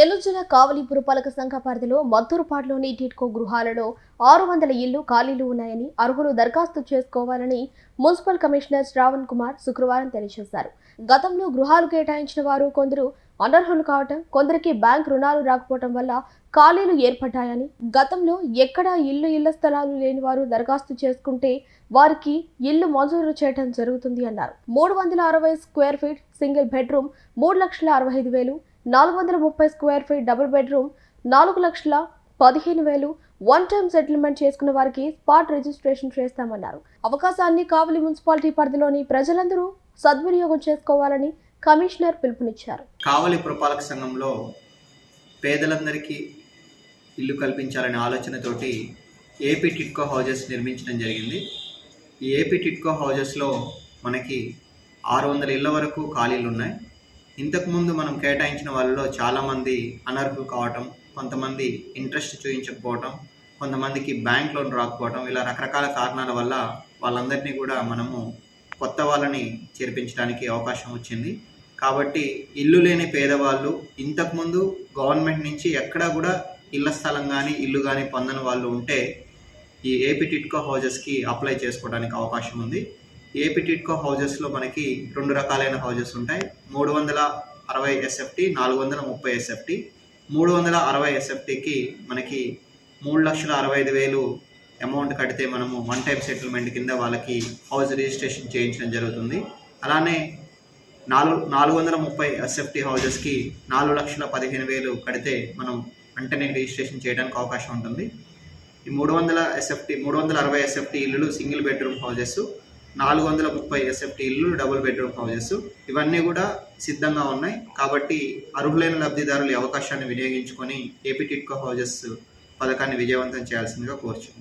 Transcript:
నెల్లూరు జిల్లా కావలి పురపాలక సంఘ పరిధిలో మద్దూరుపాడులోని టిట్కో గృహాలలో ఆరు వందల ఇళ్ళు ఖాళీలు ఉన్నాయని అర్హులు దరఖాస్తు చేసుకోవాలని మున్సిపల్ కమిషనర్ శ్రావణ్ కుమార్ శుక్రవారం తెలియజేశారు. గతంలో గృహాలు కేటాయించిన వారు కొందరు అనర్హులు కావటం కొందరికి బ్యాంక్ రుణాలు రాకపోవటం వల్ల ఖాళీలు ఏర్పడ్డాయని గతంలో ఎక్కడా ఇల్లు ఇళ్ళ స్థలాలు లేని వారు దరఖాస్తు చేసుకుంటే వారికి ఇల్లు మంజూరు చేయడం జరుగుతుంది అన్నారు. మూడు వందల అరవై స్క్వేర్ ఫీట్ సింగిల్ బెడ్రూమ్ మూడు లక్షల అరవై ఐదు వేలు నాలుగు వందల ముప్పై స్క్వేర్ ఫీట్ డబుల్ బెడ్రూమ్ నాలుగు లక్షల పదిహేను వేలు వన్ టైం సెటిల్మెంట్ చేసుకున్న వారికి స్పాట్ రిజిస్ట్రేషన్ చేస్తామన్నారు. అవకాశాన్ని కావలి మున్సిపాలిటీ పరిధిలోని ప్రజలందరూ సద్వినియోగం చేసుకోవాలని కమిషనర్ పిలుపునిచ్చారు. కావలి పురపాలక సంఘంలో పేదలందరికీ ఇల్లు కల్పించాలనే ఆలోచనతోటి ఏపీ టిట్కో హౌజెస్ నిర్మించడం జరిగింది. ఈ ఏపీ టిట్కో హౌజెస్లో మనకి ఆరు వందల ఇళ్ళ వరకు ఖాళీలు ఉన్నాయి. ఇంతకుముందు మనం కేటాయించిన వాళ్ళలో చాలామంది అనర్హులు కావటం కొంతమంది ఇంట్రెస్ట్ చూపించకపోవటం కొంతమందికి బ్యాంక్ లోన్ రాకపోవటం ఇలా రకరకాల కారణాల వల్ల వాళ్ళందరినీ కూడా మనము కొత్త వాళ్ళని చేర్పించడానికి అవకాశం వచ్చింది. కాబట్టి ఇల్లు లేని పేదవాళ్ళు ఇంతకుముందు గవర్నమెంట్ నుంచి ఎక్కడా కూడా ఇళ్ళ స్థలం కానీ ఇల్లు కానీ పొందని వాళ్ళు ఉంటే ఈ ఏపీ టిట్కో హౌజెస్కి అప్లై చేసుకోవడానికి అవకాశం ఉంది. ఏపీ టిట్కో హౌజెస్లో మనకి రెండు రకాలైన హౌజెస్ ఉంటాయి. మూడు వందల అరవై ఎస్ఎఫ్టీ నాలుగు వందల ముప్పై ఎస్ఎఫ్టీ మూడు వందల అరవై ఎస్ఎఫ్టీకి మనకి మూడు లక్షల అరవై ఐదు వేలు అమౌంట్ కడితే మనము వన్ టైం సెటిల్మెంట్ కింద వాళ్ళకి హౌస్ రిజిస్ట్రేషన్ చేయించడం జరుగుతుంది. అలానే నాలుగు నాలుగు వందల ముప్పై ఎస్ఎఫ్టీ హౌజెస్కి నాలుగు లక్షల పదిహేను వేలు కడితే మనం వెంటనే రిజిస్ట్రేషన్ చేయడానికి అవకాశం ఉంటుంది. ఈ మూడు వందల ఎస్ఎఫ్టీ మూడు వందల అరవై ఎస్ఎఫ్టీ ఇల్లులు సింగిల్ బెడ్రూమ్ హౌజెస్ నాలుగు వందల ముప్పై ఎస్ఎఫ్టీ ఇల్లు డబుల్ బెడ్రూమ్ హౌజెస్. ఇవన్నీ కూడా సిద్ధంగా ఉన్నాయి. కాబట్టి అర్హులైన లబ్ధిదారులు అవకాశాన్ని వినియోగించుకొని ఏపీ టిట్కో హౌజెస్ పథకాన్ని విజయవంతం చేయాల్సిందిగా కోరుచున్నాను